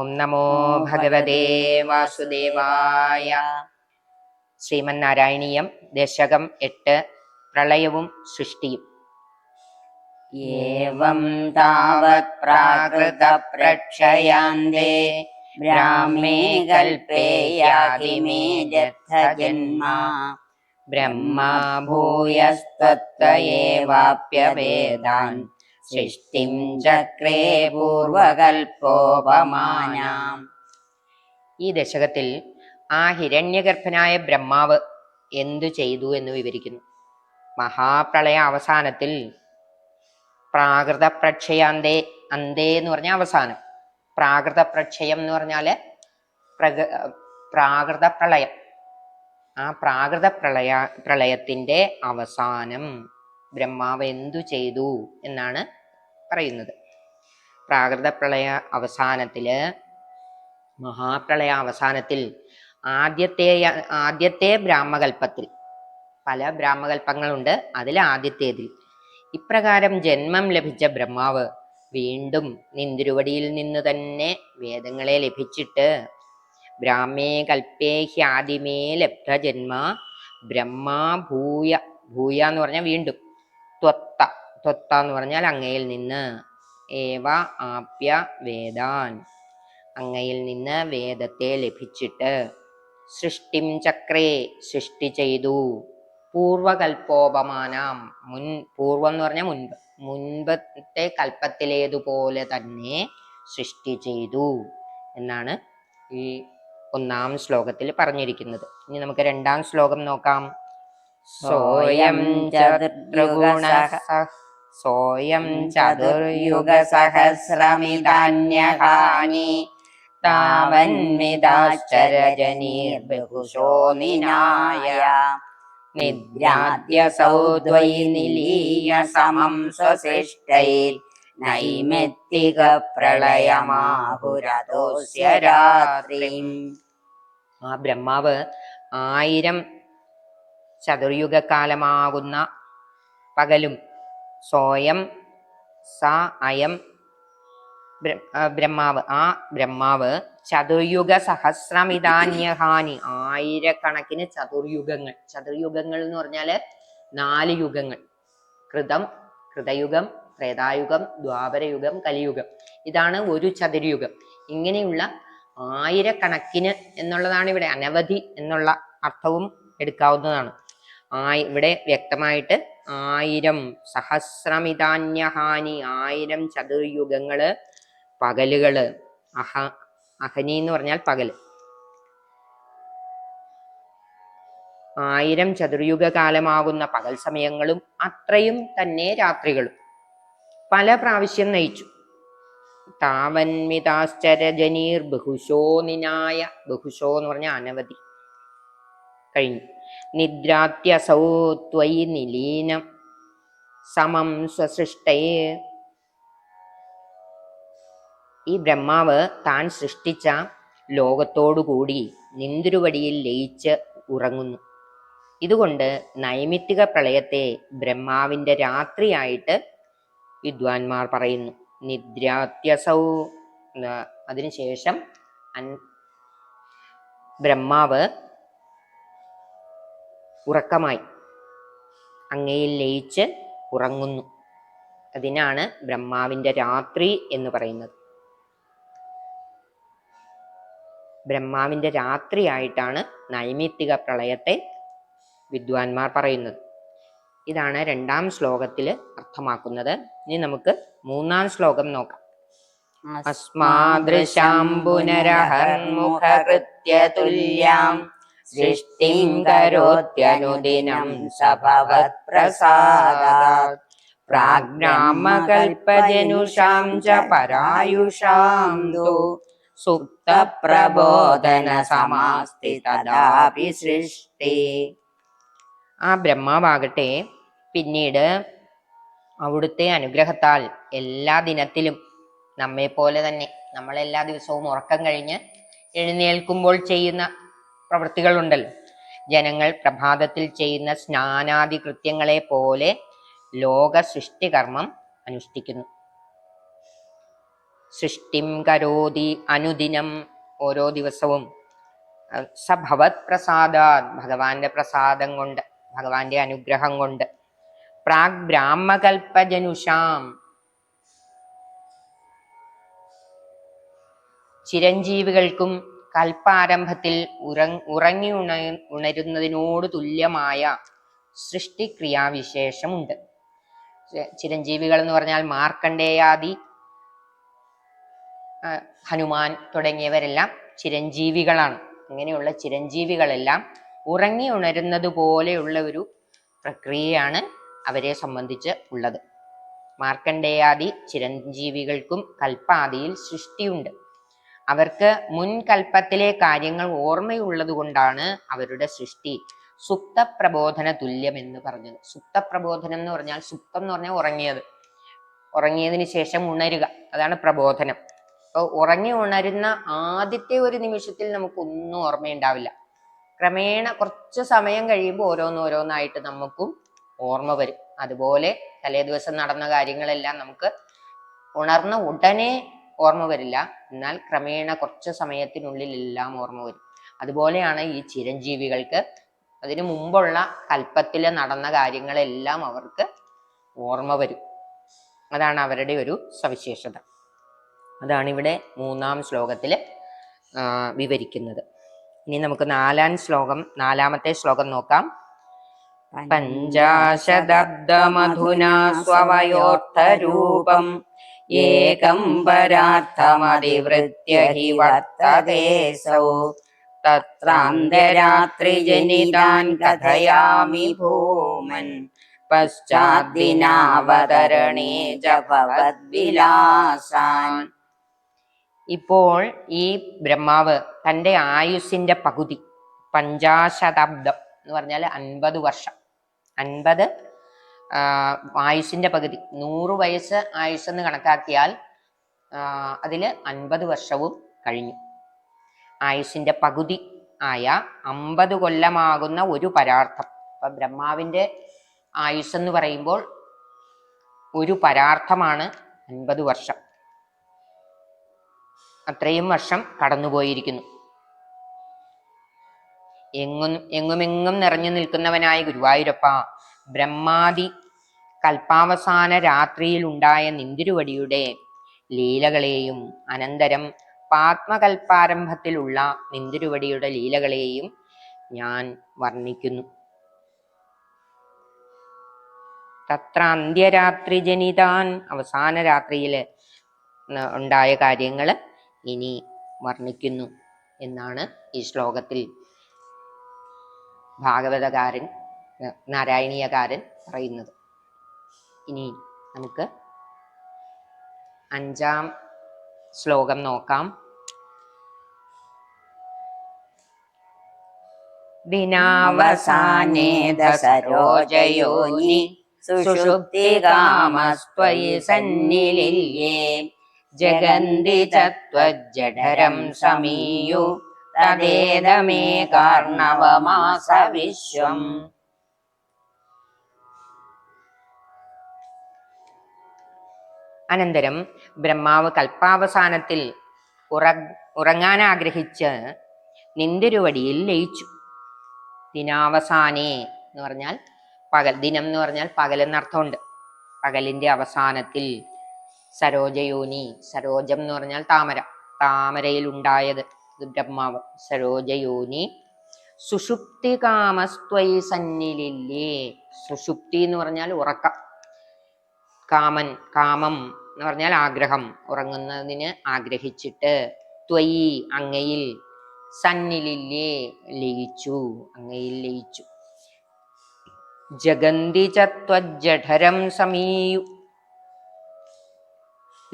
ഓം നമോ ഭഗവതേ വാസുദേവായ. ശ്രീമന്നാരായണീയം ദശകം എട്ട് പ്രളയവും സൃഷ്ടിയും. ഏവം താവത് പ്രാകൃത പ്രക്ഷയാന്തേ ബ്രാഹ്മേ കൽപ്പേയാതിമേ ജന്മാ ബ്രഹ്മാ ഭൂയസ്തത്വേവാപ്യവേദാൻ സൃഷ്ടിം ചക്രേ പൂർവകൽപ്പോപമാനാം. ഈ ദശകത്തിൽ ആ ഹിരണ്യഗർഭനായ ബ്രഹ്മാവ് എന്തു ചെയ്തു എന്ന് വിവരിക്കുന്നു. മഹാപ്രളയ അവസാനത്തിൽ പ്രാകൃത പ്രക്ഷയാന്തേ അന്തേ എന്ന് പറഞ്ഞ അവസാനം. പ്രാകൃത പ്രക്ഷയം എന്ന് പറഞ്ഞാൽ പ്രക പ്രാകൃത പ്രളയം ആ പ്രാകൃത പ്രളയ പ്രളയത്തിന്റെ അവസാനം ബ്രഹ്മാവ് എന്തു ചെയ്തു എന്നാണ് പറയുന്നത്. പ്രാകൃത പ്രളയ അവസാനത്തിൽ മഹാപ്രളയ അവസാനത്തിൽ ആദ്യത്തെ ആദ്യത്തെ ബ്രാഹ്മകൽപ്പത്തിൽ പല ബ്രാഹ്മകൽപ്പങ്ങളുണ്ട്. അതിൽ ആദ്യത്തേതിൽ ഇപ്രകാരം ജന്മം ലഭിച്ച ബ്രഹ്മാവ് വീണ്ടും നിന്തിരുവടിയിൽ നിന്ന് തന്നെ വേദങ്ങളെ ലഭിച്ചിട്ട് ബ്രാഹ്മേ കൽപ്പേ ഹ്യാദിമേ ലബ്ധ ജന്മ ബ്രഹ്മാ ഭൂയ ഭൂയ എന്ന് പറഞ്ഞാൽ വീണ്ടും ത്വത്ത. ത്വത്ത എന്ന് പറഞ്ഞാൽ അങ്ങയിൽ നിന്ന്. ഏവ ആപ്യ വേദാൻ. അങ്ങയിൽ നിന്ന് വേദത്തെ ലഭിച്ചിട്ട് സൃഷ്ടിം ചക്രേ സൃഷ്ടി ചെയ്തു. പൂർവകൽപ്പോപമാനം. മുൻ പൂർവം എന്ന് പറഞ്ഞാൽ മുൻപ്. മുൻപത്തെ കൽപ്പത്തിലേതുപോലെ തന്നെ സൃഷ്ടി ചെയ്തു എന്നാണ് ഈ ഒന്നാം ശ്ലോകത്തിൽ പറഞ്ഞിരിക്കുന്നത്. ഇനി നമുക്ക് രണ്ടാം ശ്ലോകം നോക്കാം. സോയം ചതുർഗുണ സോയം ചതുർയുഗസഹസ്രമിതാന്യഹാനി താവന്മിതാശ്ചരജനീർബഹുശോ നിനായ നിദ്രാദ്യസൗ ദ്വൈ നിലീയ സമം സ്വശിഷ്ടൈ നൈമിത്തിക പ്രളയമാഹുരതോസ്യ രാത്രിം ആ ബ്രഹ്മാവ് ആയിരം ചതുർയുഗക്കാലമാകുന്ന പകലും സ്വയം സ അയം ബ്രഹ്മാവ്. ആ ബ്രഹ്മാവ് ചതുർയുഗ സഹസ്രമിതാന്യഹാനി ആയിരക്കണക്കിന് ചതുർയുഗങ്ങൾ. ചതുർയുഗങ്ങൾ എന്ന് പറഞ്ഞാൽ നാല് യുഗങ്ങൾ. കൃതം കൃതയുഗം ത്രേതായുഗം ദ്വാപരയുഗം കലിയുഗം. ഇതാണ് ഒരു ചതുർയുഗം. ഇങ്ങനെയുള്ള ആയിരക്കണക്കിന് എന്നുള്ളതാണ് ഇവിടെ അനവധി എന്നുള്ള അർത്ഥവും എടുക്കാവുന്നതാണ്. ആ ഇവിടെ വ്യക്തമായിട്ട് ആയിരം സഹസ്രമിതാന്യഹാനി ആയിരം ചതുർയുഗങ്ങൾ പകലുകൾ. അഹ അഹനി എന്ന് പറഞ്ഞാൽ പകൽ ആയിരം ചതുർയുഗ കാലമാകുന്ന പകൽ സമയങ്ങളും അത്രയും തന്നെ രാത്രികളും. പല പ്രാവശ്യം നയിച്ചു. താവന്മിതാശ്ചരജനീർ ബഹുശോ നിനായ ബഹുശോ എന്ന് പറഞ്ഞ അനവധി കഴിഞ്ഞു. നിദ്രാത്യസൗ ത്വയി നിലീനം. സമം സ്വസൃഷ്ടയെ ഈ ബ്രഹ്മാവ് താൻ സൃഷ്ടിച്ച ലോകത്തോടുകൂടി നിന്തിരുവടിയിൽ ലയിച്ച് ഉറങ്ങുന്നു. ഇതുകൊണ്ട് നൈമിത്തിക പ്രളയത്തെ ബ്രഹ്മാവിന്റെ രാത്രിയായിട്ട് വിദ്വാൻമാർ പറയുന്നു. നിദ്രാത്യസൗ അതിനുശേഷം ബ്രഹ്മാവ് ഉറക്കമായി. അങ്ങയിൽ ലയിച്ച് ഉറങ്ങുന്നു. അതിനാണ് ബ്രഹ്മാവിന്റെ രാത്രി എന്ന് പറയുന്നത്. ബ്രഹ്മാവിന്റെ രാത്രിയായിട്ടാണ് നൈമിത്തിക പ്രളയത്തെ വിദ്വാൻമാർ പറയുന്നത്. ഇതാണ് രണ്ടാം ശ്ലോകത്തിൽ അർത്ഥമാക്കുന്നത്. ഇനി നമുക്ക് മൂന്നാം ശ്ലോകം നോക്കാം. അസ്മാദൃശാം പുനരഹർമുഖകൃത്യ തുല്യാം സൃഷ്ടിം കരോത്യനുദിനം സഭവത് പ്രസാദാത്. പ്രാജ്ഞാമകൽപ്പജനുഷാം ച പരായുഷാം സുപ്ത പ്രബോധന സമാസ്തി തഥാപി സൃഷ്ടി. ആ ബ്രഹ്മാവാകട്ടെ പിന്നീട് അവിടുത്തെ അനുഗ്രഹത്താൽ എല്ലാ ദിനത്തിലും നമ്മെ പോലെ തന്നെ നമ്മൾ എല്ലാ ദിവസവും ഉറക്കം കഴിഞ്ഞ് എഴുന്നേൽക്കുമ്പോൾ ചെയ്യുന്ന പ്രവൃത്തികളുണ്ടല്ലോ. ജനങ്ങൾ പ്രഭാതത്തിൽ ചെയ്യുന്ന സ്നാനാദി കൃത്യങ്ങളെ പോലെ ലോക സൃഷ്ടികർമ്മം അനുഷ്ഠിക്കുന്നു. സൃഷ്ടിം കരോതി അനുദിനം ഓരോ ദിവസവും. സഭവത് പ്രസാദ ഭഗവാന്റെ പ്രസാദം കൊണ്ട് ഭഗവാന്റെ അനുഗ്രഹം കൊണ്ട്. പ്രാഗ് ബ്രാഹ്മകൽപ്പജനുഷാം ചിരഞ്ജീവികൾക്കും കൽപ്പാരംഭത്തിൽ ഉറ ഉറങ്ങി ഉണ ഉണരുന്നതിനോട് തുല്യമായ സൃഷ്ടിക്രിയാവിശേഷമുണ്ട്. ചിരഞ്ജീവികൾ എന്ന് പറഞ്ഞാൽ മാർക്കണ്ഡേയാദി ഹനുമാൻ തുടങ്ങിയവരെല്ലാം ചിരഞ്ജീവികളാണ്. അങ്ങനെയുള്ള ചിരഞ്ജീവികളെല്ലാം ഉറങ്ങി ഉണരുന്നത് പോലെയുള്ള ഒരു പ്രക്രിയയാണ് അവരെ സംബന്ധിച്ച് ഉള്ളത്. മാർക്കണ്ഡേയാദി ചിരഞ്ജീവികൾക്കും കൽപ്പാദിയിൽ സൃഷ്ടിയുണ്ട്. അവർക്ക് മുൻകൽപ്പത്തിലെ കാര്യങ്ങൾ ഓർമ്മയുള്ളത് കൊണ്ടാണ് അവരുടെ സൃഷ്ടി. സുപ്തപ്രബോധന തുല്യം എന്ന് പറഞ്ഞത്. സുപ്തപ്രബോധനം എന്ന് പറഞ്ഞാൽ സുപ്തം എന്ന് പറഞ്ഞാൽ ഉറങ്ങിയത്. ഉറങ്ങിയതിന് ശേഷം ഉണരുക. അതാണ് പ്രബോധനം. അപ്പോൾ ഉറങ്ങി ഉണരുന്ന ആദ്യത്തെ ഒരു നിമിഷത്തിൽ നമുക്കൊന്നും ഓർമ്മയുണ്ടാവില്ല. ക്രമേണ കുറച്ച് സമയം കഴിയുമ്പോൾ ഓരോന്നോരോന്നായിട്ട് നമുക്കും ഓർമ്മ വരും. അതുപോലെ തലേ ദിവസം നടന്ന കാര്യങ്ങളെല്ലാം നമുക്ക് ഉണർന്ന ഉടനെ ഓർമ്മ വരില്ല. എന്നാൽ ക്രമേണ കുറച്ച് സമയത്തിനുള്ളിൽ എല്ലാം ഓർമ്മ വരും. അതുപോലെയാണ് ഈ ചിരഞ്ജീവികൾക്ക്. അതിനു മുമ്പുള്ള കൽപ്പത്തിൽ നടന്ന കാര്യങ്ങളെല്ലാം അവർക്ക് ഓർമ്മ വരും. അതാണ് അവരുടെ ഒരു സവിശേഷത. അതാണ് ഇവിടെ മൂന്നാം ശ്ലോകത്തിൽ വിവരിക്കുന്നത്. ഇനി നമുക്ക് നാലാം ശ്ലോകം നാലാമത്തെ ശ്ലോകം നോക്കാം. പഞ്ചാശദബ്ദമധുനാ സ്വവയോർത്ഥരൂപം ഏകം പരാർത്ഥമതിവൃത്യ ഹി വർത്തതേസൗ തത്രാന്തരാത്രിജനിതാൻ കഥയാമി ഭൂമൻ. പശ്ചാദ്ദിനാവതരണേ ജപവദ്വിലാസാൻ ഇപ്പോൾ ഈ ബ്രഹ്മാവ് തന്റെ ആയുസിന്റെ പകുതി പഞ്ചാശതാബ്ദം എന്ന് പറഞ്ഞാൽ അൻപത് വർഷം. അൻപത് ആയുസ്സിന്റെ പകുതി നൂറ് വയസ്സ് ആയുസ്സെന്ന് കണക്കാക്കിയാൽ അതിൽ അൻപത് വർഷവും കഴിഞ്ഞു. ആയുസിന്റെ പകുതി ആയ അമ്പത് കൊല്ലമാകുന്ന ഒരു പരാർത്ഥം. അപ്പൊ ബ്രഹ്മാവിന്റെ ആയുസ് എന്ന് പറയുമ്പോൾ ഒരു പരാർത്ഥമാണ് അൻപത് വർഷം. അത്രയും വർഷം കടന്നുപോയിരിക്കുന്നു. എങ്ങും എങ്ങുമെങ്ങും നിറഞ്ഞു നിൽക്കുന്നവനായ ഗുരുവായൂരപ്പ ബ്രഹ്മാദി കൽപ്പാവസാന രാത്രിയിൽ ഉണ്ടായ നിന്തിരുവടിയുടെ ലീലകളെയും അനന്തരം പാത്മകൽപ്പാരംഭത്തിലുള്ള നിന്തിരുവടിയുടെ ലീലകളെയും ഞാൻ വർണിക്കുന്നു. തത്ര അന്ത്യരാത്രി ജനിതാൻ അവസാന രാത്രിയിൽ ഉണ്ടായ കാര്യങ്ങൾ ഇനി വർണിക്കുന്നു എന്നാണ് ഈ ശ്ലോകത്തിൽ ഭാഗവതകാരൻ നാരായണീയകാരൻ പറയുന്നത്. ഇനി നമുക്ക് അഞ്ചാം ശ്ലോകം നോക്കാം. അവസാനേ ദസരോജയോനി സുഷുപ്തികാമസ്ത്വയി സന്നിലില്യേ ജഗന്തി ചത്വജ്ജഠരം സമീയു തദേതമേ കാർണവമാസ വിശ്വം. അനന്തരം ബ്രഹ്മാവ് കൽപ്പാവസാനത്തിൽ ഉറ ഉറങ്ങാൻ ആഗ്രഹിച്ച് നിന്തിരുവടിയിൽ ലയിച്ചു. ദിനാവസാനേ എന്ന് പറഞ്ഞാൽ പകൽ ദിനം എന്ന് പറഞ്ഞാൽ പകലെന്നർത്ഥമുണ്ട് പകലിന്റെ അവസാനത്തിൽ സരോജയോനി സരോജം എന്ന് പറഞ്ഞാൽ താമര താമരയിൽ ഉണ്ടായത് ബ്രഹ്മാവ്. സരോജയോനി സുഷുപ്തി കാമസ്ത്വൈ സന്നിലില്ലേ? സുഷുപ്തി എന്ന് പറഞ്ഞാൽ ഉറക്കം. കാമൻ കാമം എന്ന് പറഞ്ഞാൽ ആഗ്രഹം. ഉറങ്ങുന്നതിന് ആഗ്രഹിച്ചിട്ട് ത്വയി അങ്ങയിൽ സന്നിലില്ലേ ലയിച്ചു അങ്ങയിൽ ലയിച്ചു. ജഗന്തി ചത്വജഠരം സമീയു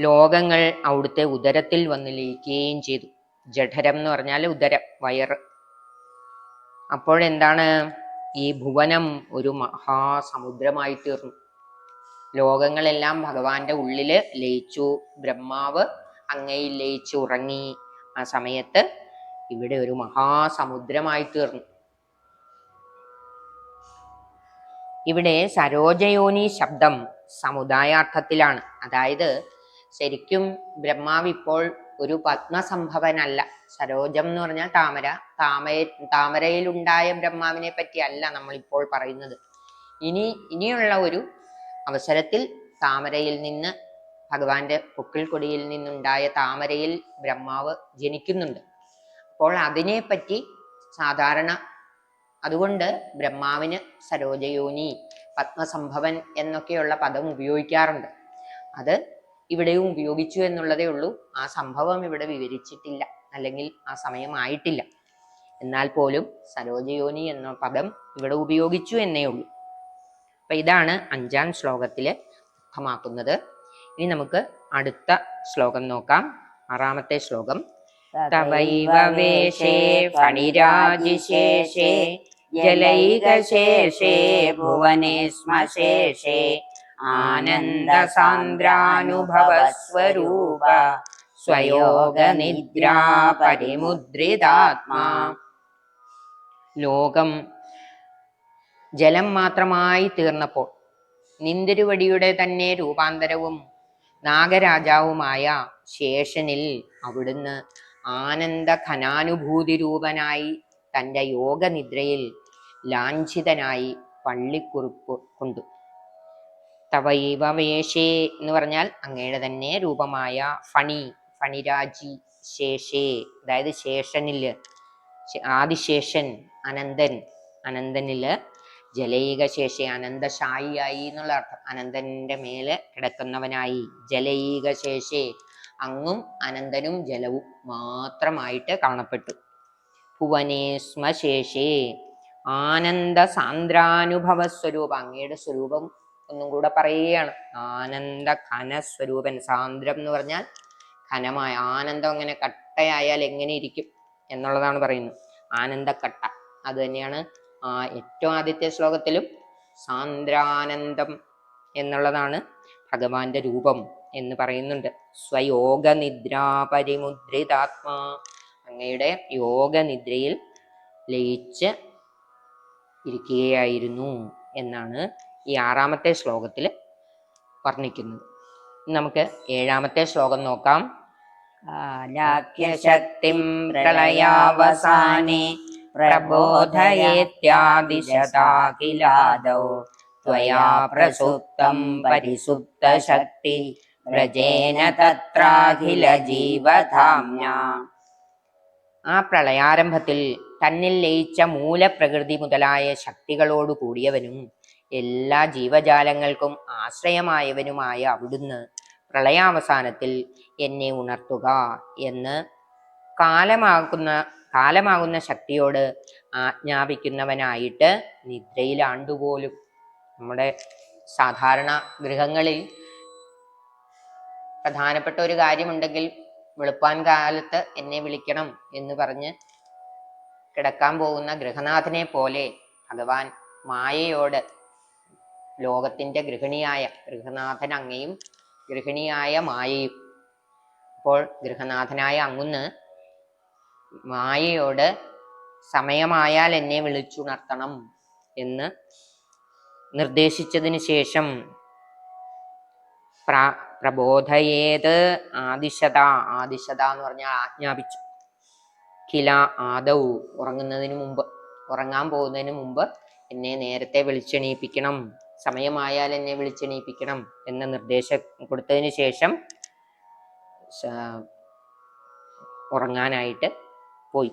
ലോകങ്ങൾ അവിടുത്തെ ഉദരത്തിൽ വന്ന് ലയിക്കുകയും ചെയ്തു. ജഠരം എന്ന് പറഞ്ഞാൽ ഉദരം വയറ് അപ്പോഴെന്താണ് ഈ ഭുവനം ഒരു മഹാസമുദ്രമായി തീർന്നു. ലോകങ്ങളെല്ലാം ഭഗവാന്റെ ഉള്ളിൽ ലയിച്ചു. ബ്രഹ്മാവ് അങ്ങയിൽ ലയിച്ചു ഉറങ്ങി. ആ സമയത്ത് ഇവിടെ ഒരു മഹാസമുദ്രമായി തീർന്നു. ഇവിടെ സരോജയോനി ശബ്ദം സമുദായാർത്ഥത്തിലാണ്. അതായത് ശരിക്കും ബ്രഹ്മാവ് ഇപ്പോൾ ഒരു പത്മസംഭവനല്ല. സരോജം എന്ന് പറഞ്ഞാൽ താമര. താമര താമരയിലുണ്ടായ ബ്രഹ്മാവിനെ പറ്റിയല്ല നമ്മൾ ഇപ്പോൾ പറയുന്നത്. ഇനി ഇനിയുള്ള ഒരു അവസരത്തിൽ താമരയിൽ നിന്ന് ഭഗവാന്റെ പൊക്കിൾ കൊടിയിൽ നിന്നുണ്ടായ താമരയിൽ ബ്രഹ്മാവ് ജനിക്കുന്നുണ്ട്. അപ്പോൾ അതിനെപ്പറ്റി സാധാരണ അതുകൊണ്ട് ബ്രഹ്മാവിന് സരോജയോനി പത്മസംഭവൻ എന്നൊക്കെയുള്ള പദം ഉപയോഗിക്കാറുണ്ട്. അത് ഇവിടെയും ഉപയോഗിച്ചു എന്നുള്ളതേ ഉള്ളൂ. ആ സംഭവം ഇവിടെ വിവരിച്ചിട്ടില്ല. അല്ലെങ്കിൽ ആ സമയമായിട്ടില്ല. എന്നാൽ പോലും സരോജയോനി എന്ന പദം ഇവിടെ ഉപയോഗിച്ചു എന്നേ ഉള്ളൂ. അപ്പൊ ഇതാണ് അഞ്ചാം ശ്ലോകത്തിൽ അർത്ഥമാക്കുന്നത് ഇനി നമുക്ക് അടുത്ത ശ്ലോകം നോക്കാം. ആറാമത്തെ ശ്ലോകം. തവൈവ വേഷേ ഫണിരാജിശേഷേ ജലൈകശേഷേ ഭുവനെ ശ്മശേഷേ ആനന്ദ സാന്ദ്രാനുഭവസ്വരൂപ സ്വയോഗ നിദ്രാ പരിമുദ്രിതാത്മാ. ലോകം ജലം മാത്രമായി തീർന്നപ്പോൾ നിന്തിരുവടിയുടെ തന്നെ രൂപാന്തരവും നാഗരാജാവുമായ ശേഷനിൽ അവിടുന്ന് ആനന്ദ ഖനാനുഭൂതി രൂപനായി തന്റെ യോഗനിദ്രയിൽ ലാഞ്ചിതനായി പള്ളിക്കുറിപ്പ് കൊണ്ടു. തവൈവേഷേ എന്ന് പറഞ്ഞാൽ അങ്ങയുടെ തന്നെ രൂപമായ ഫണി ഫണിരാജി ശേഷേ അതായത് ശേഷനിൽ ആദിശേഷൻ അനന്തൻ അനന്തനിൽ ജലൈക ശേഷി അനന്തശായിയായി എന്നുള്ള അർത്ഥം. അനന്തന്റെ മേലെ കിടക്കുന്നവനായി ജലൈക ശേഷി അങ്ങും അനന്തനും ജലവും മാത്രമായിട്ട് കാണപ്പെട്ടു. ഭുവനേശ്മ ശേഷി ആനന്ദ സാന്ദ്രാനുഭവ സ്വരൂപ അങ്ങയുടെ സ്വരൂപം ഒന്നും കൂടെ പറയുകയാണ്. ആനന്ദ ഘനസ്വരൂപൻ സാന്ദ്രം എന്ന് പറഞ്ഞാൽ ഖനമായ ആനന്ദം അങ്ങനെ കട്ടയായാൽ എങ്ങനെ ഇരിക്കും എന്നുള്ളതാണ് പറയുന്നത്. ആനന്ദക്കട്ട അത് തന്നെയാണ് ആ ഏറ്റവും ആദ്യത്തെ ശ്ലോകത്തിലും സാന്ദ്രാനന്ദം എന്നുള്ളതാണ് ഭഗവാന്റെ രൂപം എന്ന് പറയുന്നുണ്ട്. സ്വയോഗ നിദ്രാ പരിമുദ്രിതാത്മാ അങ്ങയുടെ യോഗനിദ്രയിൽ ലയിച്ച് ഇരിക്കുകയായിരുന്നു എന്നാണ് ഈ ആറാമത്തെ ശ്ലോകത്തിൽ വർണിക്കുന്നത്. നമുക്ക് ഏഴാമത്തെ ശ്ലോകം നോക്കാം. ശക്തിം പ്രളയാവസാനെ. പ്രബോധയേത്യാദിശതാഖിലാദൗ त्वया प्रसुप्तं परिसुप्तशक्ति വ്രജേന തത്രാഖില ജീവധാമ്ന ആ പ്രളയാരംഭത്തിൽ തന്നിൽ ലയിച്ച മൂലപ്രകൃതി മുതലായ ശക്തികളോട് കൂടിയവനും എല്ലാ ജീവജാലങ്ങൾക്കും ആശ്രയമായവനുമായ അവിടുന്ന് പ്രളയാവസാനത്തിൽ എന്നെ ഉണർത്തുക എന്ന് കാലമാകുന്ന കാലമാകുന്ന ശക്തിയോട് ആജ്ഞാപിക്കുന്നവനായിട്ട് നിദ്രയിലാണ്ടുപോലും നമ്മുടെ സാധാരണ ഗൃഹങ്ങളിൽ പ്രധാനപ്പെട്ട ഒരു കാര്യമുണ്ടെങ്കിൽ വെളുപ്പാൻ കാലത്ത് എന്നെ വിളിക്കണം എന്ന് പറഞ്ഞ് കിടക്കാൻ പോകുന്ന ഗൃഹനാഥനെ പോലെ ഭഗവാൻ മായയോട് ലോകത്തിന്റെ ഗൃഹിണിയായ ഗൃഹനാഥൻ അങ്ങയും ഗൃഹിണിയായ മായയും. അപ്പോൾ ഗൃഹനാഥനായ അങ്ങുന്ന് മായയോട് സമയമായാൽ എന്നെ വിളിച്ചുണർത്തണം എന്ന് നിർദ്ദേശിച്ചതിന് ശേഷം പ്ര പ്രബോധയേത് ആദിശത ആദിശത എന്ന് പറഞ്ഞാൽ ആജ്ഞാപിച്ചു. കില ആദൗ ഉറങ്ങുന്നതിന് മുമ്പ് ഉറങ്ങാൻ പോകുന്നതിന് മുമ്പ് എന്നെ നേരത്തെ വിളിച്ചെണീപ്പിക്കണം സമയമായാൽ എന്നെ വിളിച്ചെണീപ്പിക്കണം എന്ന നിർദ്ദേശം കൊടുത്തതിന് ശേഷം ഉറങ്ങാനായിട്ട് പോയി.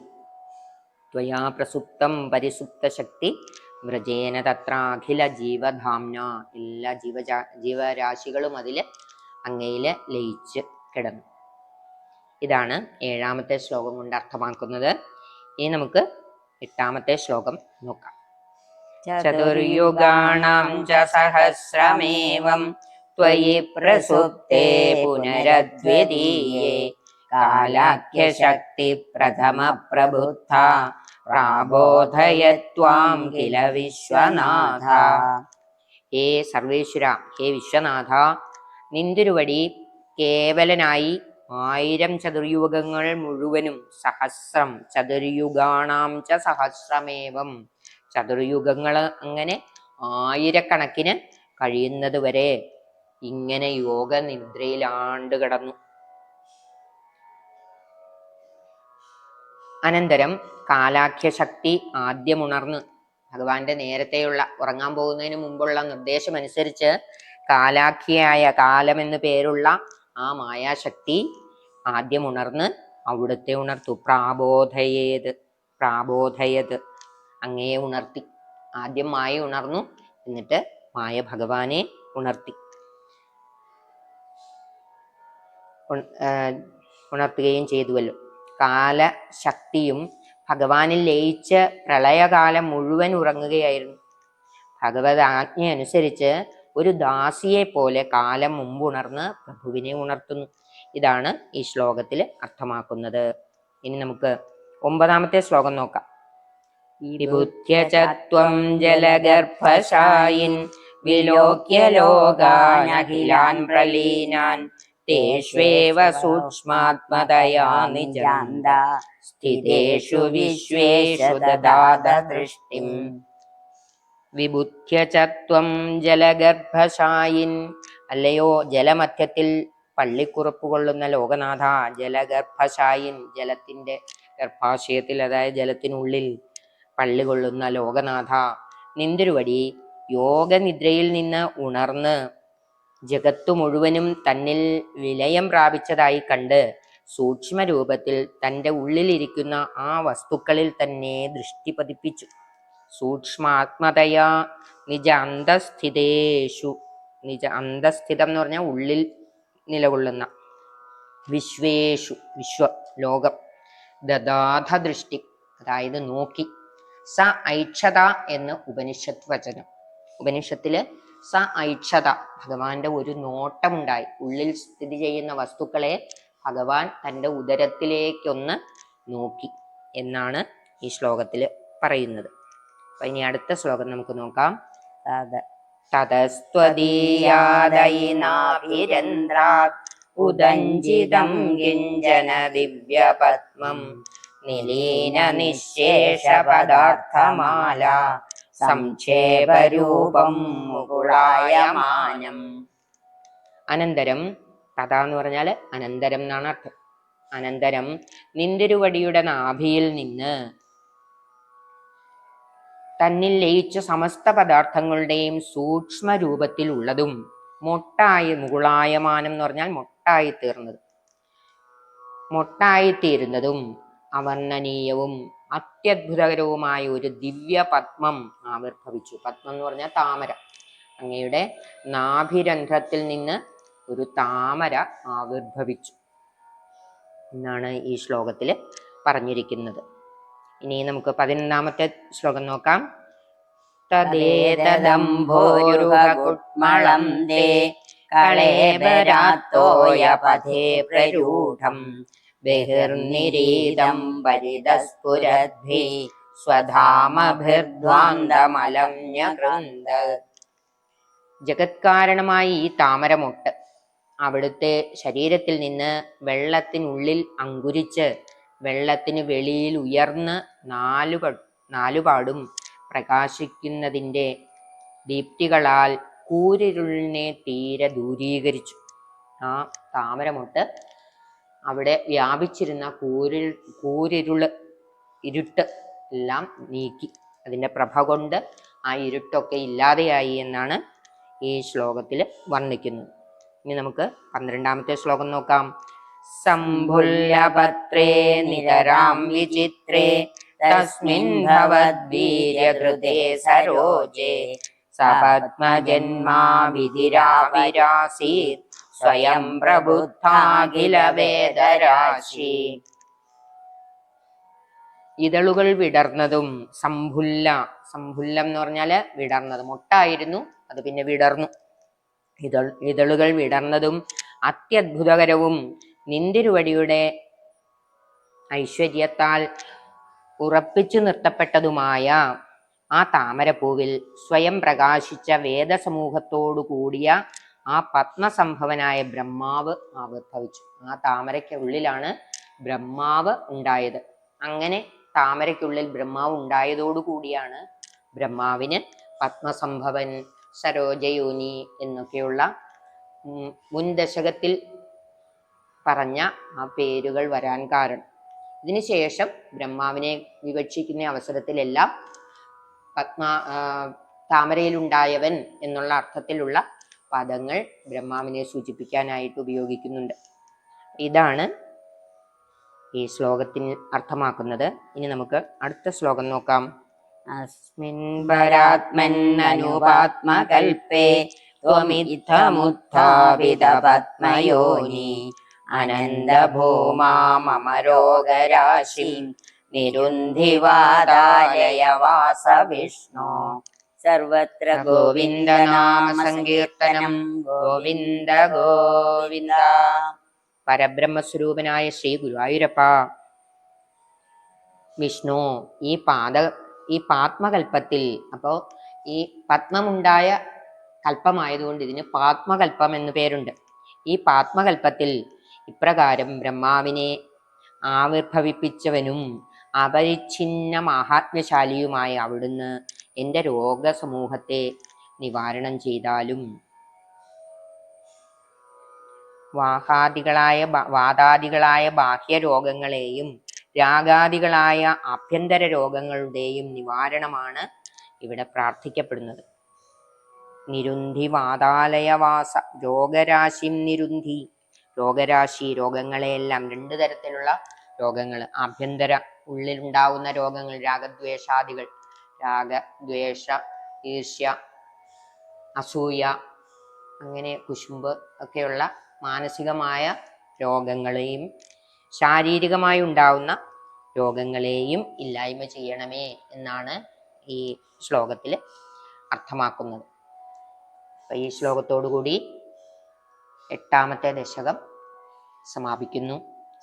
ത്വയാ പ്രസുപ്തം പരിസുപ്തശക്തി വ്രജേന തത്ര അഖില ജീവധാംന എല്ലാ ജീവജാ ജീവരാശികളും അതിൽ അങ്ങയിൽ ലയിച്ച് കിടന്നു. ഇതാണ് ഏഴാമത്തെ ശ്ലോകം കൊണ്ട് അർത്ഥമാക്കുന്നത്. ഇനി നമുക്ക് എട്ടാമത്തെ ശ്ലോകം നോക്കാം. ചതുർയുഗാണം ച സഹസ്രമേവം ത്വയി പ്രസുപ്തേ പുനരദ്വിതീയേ. कालाख्यशक्ति प्रथमप्रबुद्धा പ്രാബോധയത്വാം കില വിശ്വനാഥ ഹേ സർവേശ്വര ഹേ വിശ്വനാഥ നിന്തിരുവടി കേവലനായി ആയിരം ചതുർയുഗങ്ങൾ മുഴുവനും സഹസ്രം ചതുർയുഗാണാം ച സഹസ്രമേവം ചതുർയുഗങ്ങൾ അങ്ങനെ ആയിരക്കണക്കിന് കഴിയുന്നത് വരെ ഇങ്ങനെ യോഗ നിദ്രയിലാണ്ട് കിടന്നു അനന്തരം കാലാഖ്യശക്തി ആദ്യം ഉണർന്ന് ഭഗവാന്റെ നേരത്തെയുള്ള ഉറങ്ങാൻ പോകുന്നതിന് മുമ്പുള്ള നിർദ്ദേശമനുസരിച്ച് കാലാഖ്യയായ കാലം എന്ന് പേരുള്ള ആ മായാശക്തി ആദ്യം ഉണർന്ന് അവിടുത്തെ ഉണർത്തു. പ്രാബോധയേത് പ്രാബോധയത്. അങ്ങയെ ഉണർത്തി. ആദ്യം മായ ഉണർന്നു എന്നിട്ട് മായ ഭഗവാനെ ഉണർത്തി. ഉണർത്തുകയും ചെയ്തുവല്ലോ. കാലശക്തിയും ഭഗവാനിൽ ലയിച്ച് പ്രളയകാലം മുഴുവൻ ഉറങ്ങുകയായിരുന്നു. ഭഗവത് ആജ്ഞ അനുസരിച്ച് ഒരു ദാസിയെ പോലെ കാലം മുമ്പുണർന്ന് പ്രഭുവിനെ ഉണർത്തുന്നു. ഇതാണ് ഈ ശ്ലോകത്തിൽ അർത്ഥമാക്കുന്നത്. ഇനി നമുക്ക് ഒമ്പതാമത്തെ ശ്ലോകം നോക്കാം. ലോകാനഖിലാൻ പ്രലീനാൻ സൂക്ഷ്മാത്മതയാ നിജാന്ത സ്ഥിതേഷു വിശ്വേഷു ദദാത ദൃഷ്ടിം വിബുദ്ധ്യചത്വം ജലഗർഭശായിൻ അല്ലയോ ജലമധ്യത്തിൽ പള്ളിക്കുറപ്പ് കൊള്ളുന്ന ലോകനാഥ ജലഗർഭശായിൻ ജലത്തിന്റെ ഗർഭാശയത്തിൽ അതായത് ജലത്തിനുള്ളിൽ പള്ളി കൊള്ളുന്ന ലോകനാഥ. നിന്തിരുവടി? യോഗനിദ്രയിൽ നിന്ന് ഉണർന്ന് ജഗത്തു മുഴുവനും തന്നിൽ വിലയം പ്രാപിച്ചതായി കണ്ട് സൂക്ഷ്മ രൂപത്തിൽ തന്റെ ഉള്ളിലിരിക്കുന്ന ആ വസ്തുക്കളിൽ തന്നെ ദൃഷ്ടി പതിപ്പിച്ചു. സൂക്ഷ്മാത്മതയാ നിജ അന്തസ്ഥിതേഷു നിജ അന്തസ്ഥിതം എന്ന് പറഞ്ഞാൽ ഉള്ളിൽ നിലകൊള്ളുന്ന വിശ്വേഷു വിശ്വ ലോകം ദദാധ ദൃഷ്ടി അതായത് നോക്കി സ ഐക്ഷത എന്ന് ഉപനിഷത്ത് വചനം ഉപനിഷത്തിൽ സ ഐക്ഷത. ഭഗവാന്റെ ഒരു നോട്ടമുണ്ടായി. ഉള്ളിൽ സ്ഥിതി ചെയ്യുന്ന വസ്തുക്കളെ ഭഗവാൻ തന്റെ ഉദരത്തിലേക്കൊന്ന് നോക്കി എന്നാണ് ഈ ശ്ലോകത്തിൽ പറയുന്നത്. അപ്പൊ ഇനി അടുത്ത ശ്ലോകം നമുക്ക് നോക്കാം. തത് തതസ്ത്വദീയാദയിനാഭിരന്ദ്രാത് ഉദഞ്ചിതം കിഞ്ചന ദിവ്യപത്മം നിലീന നിശേഷ പദാർത്ഥമാല സംക്ഷേപരൂപം മുകുളായമാനം. അനന്തരം കഥ എന്ന് പറഞ്ഞാൽ അനന്തരം എന്നാണ് അർത്ഥം. അനന്തരം നിന്തിരുവടിയുടെ നാഭിയിൽ നിന്ന് തന്നിൽ ലയിച്ച സമസ്ത പദാർത്ഥങ്ങളുടെയും സൂക്ഷ്മ രൂപത്തിൽ ഉള്ളതും മൊട്ടായി മുകുളായമാനം എന്ന് പറഞ്ഞാൽ മൊട്ടായി തീർന്നത്. മൊട്ടായി തീരുന്നതും അവർണനീയവും അത്യത്ഭുതകരവുമായ ഒരു ദിവ്യ പത്മം ആവിർഭവിച്ചു. പത്മം എന്ന് പറഞ്ഞാൽ താമര. അങ്ങയുടെ നാഭിരന്ധ്രത്തിൽ നിന്ന് ഒരു താമര ആവിർഭവിച്ചു എന്നാണ് ഈ ശ്ലോകത്തിൽ പറഞ്ഞിരിക്കുന്നത്. ഇനി നമുക്ക് പതിനൊന്നാമത്തെ ശ്ലോകം നോക്കാം. തദേതദംഭോരുഹകുട്മളം ദേ കളേബരാത്തോയ പഥേ പ്രരൂഢം ബഹിർനിരീതം പരിതസ്ഫുരദ്ഭി സ്വധാമഭിർദ്വാന്തമലം ജഗത്കാരണമായി ജഗത്കാരണമായ ഈ താമരമൊട്ട് അവിടുത്തെ ശരീരത്തിൽ നിന്ന് വെള്ളത്തിനുള്ളിൽ അങ്കുരിച്ച് വെള്ളത്തിന് വെളിയിൽ ഉയർന്ന് നാലുപ നാലുപാടും പ്രകാശിക്കുന്നതിന്റെ ദീപ്തികളാൽ കൂരിരുളിനെ തീരെ ദൂരീകരിച്ചു. ആ താമരമൊട്ട് അവിടെ വ്യാപിച്ചിരുന്ന കൂരിൽ കൂരിരുൾ ഇരുട്ട് എല്ലാം നീക്കി. അതിന്റെ പ്രഭ കൊണ്ട് ആ ഇരുട്ടൊക്കെ ഇല്ലാതെയായി എന്നാണ് ഈ ശ്ലോകത്തിൽ വർണിക്കുന്നത്. ഇനി നമുക്ക് പന്ത്രണ്ടാമത്തെ ശ്ലോകം നോക്കാം. സംഭുല്യപത്രേ നിരാം വിചിത്രേ തസ്മിൻ ഭവദ്വീര്യകൃതേ സരോജേ സപത്മജന്മാ വിധിരാവിരാസീത് സ്വയം പ്രബുദ്ധാഖില വേദരാശി. ഇതളുകൾ വിടർന്നതും സംഭുല്ല സംഭുല്ലം എന്ന് പറഞ്ഞാൽ വിടർന്നത്. മുട്ടായിരുന്നു അത് പിന്നെ വിടർന്നു. ഇതൾ ഇതളുകൾ വിടർന്നതും അത്യത്ഭുതകരവും നിന്തിരുവടിയുടെ ഐശ്വര്യത്താൽ ഉറപ്പിച്ചു നിർത്തപ്പെട്ടതുമായ ആ താമരപ്പൂവിൽ സ്വയം പ്രകാശിച്ച വേദസമൂഹത്തോടു കൂടിയ ആ പത്മസംഭവനായ ബ്രഹ്മാവ് ആവിർഭവിച്ചു. ആ താമരയ്ക്കുള്ളിലാണ് ബ്രഹ്മാവ് ഉണ്ടായത്. അങ്ങനെ താമരയ്ക്കുള്ളിൽ ബ്രഹ്മാവ് ഉണ്ടായതോടുകൂടിയാണ് ബ്രഹ്മാവിന് പത്മസംഭവൻ സരോജയോനി എന്നൊക്കെയുള്ള മുൻ ദശകത്തിൽ പറഞ്ഞ ആ പേരുകൾ വരാൻ കാരണം. ഇതിനുശേഷം ബ്രഹ്മാവിനെ വിവക്ഷിക്കുന്ന അവസരത്തിലെല്ലാം പത്മ താമരയിലുണ്ടായവൻ എന്നുള്ള അർത്ഥത്തിലുള്ള പദങ്ങൾ ബ്രഹ്മാവിനെ സൂചിപ്പിക്കാനായിട്ട് ഉപയോഗിക്കുന്നുണ്ട്. ഇതാണ് ഈ ശ്ലോകത്തിന് അർത്ഥമാക്കുന്നത്. ഇനി നമുക്ക് അടുത്ത ശ്ലോകം നോക്കാം. അസ്മിൻ ത്വമിത്തമുത്ഥാപിത പത്മയോനി അനന്തഭൂമാ മമ രോഗരാശിം നിരുന്ധിവാദാലയ വാസ വിഷ്ണു സർവത്ര ഗോവിന്ദ നാമ സങ്കീർത്തനം ഗോവിന്ദ ഗോവിന്ദ. പരബ്രഹ്മസ്വരൂപനായ ശ്രീ ഗുരുവായൂരപ്പ. വിഷ്ണു ഈ പാദ ഈ പാത്മകൽപ്പത്തിൽ അപ്പോ ഈ പത്മമുണ്ടായ കൽപ്പമായതുകൊണ്ട് ഇതിന് പാത്മകൽപ്പം എന്നു പേരുണ്ട്. ഈ പാത്മകൽപ്പത്തിൽ ഇപ്രകാരം ബ്രഹ്മാവിനെ ആവിർഭവിപ്പിച്ചവനും അപരിച്ഛിന്ന മഹാത്മ്യശാലിയുമായി അവിടുന്ന് എന്റെ രോഗസമൂഹത്തെ നിവാരണം ചെയ്താലും വാഹാദികളായ ബ- വാദാദികളായ ബാഹ്യ രോഗങ്ങളെയും രാഗാദികളായ ആഭ്യന്തര രോഗങ്ങളുടെയും നിവാരണമാണ് ഇവിടെ പ്രാർത്ഥിക്കപ്പെടുന്നത്. നിരുന്ധി വാതാലയവാസ രോഗരാശിം നിരുന്ധി. രോഗരാശി രോഗങ്ങളെയെല്ലാം രണ്ട് തരത്തിലുള്ള രോഗങ്ങൾ ആഭ്യന്തര ഉള്ളിലുണ്ടാവുന്ന രോഗങ്ങൾ രാഗദ്വേഷാദികൾ രാഗദ്വേഷ ഈർഷ്യ അസൂയ അങ്ങനെ കുശുമ്പ് ഒക്കെയുള്ള മാനസികമായ രോഗങ്ങളെയും ശാരീരികമായി ഉണ്ടാവുന്ന രോഗങ്ങളെയും ഇല്ലായ്മ ചെയ്യണമേ എന്നാണ് ഈ ശ്ലോകത്തിൽ അർത്ഥമാക്കുന്നത്. അപ്പം ഈ ശ്ലോകത്തോടു കൂടി എട്ടാമത്തെ ദശകം സമാപിക്കുന്നു.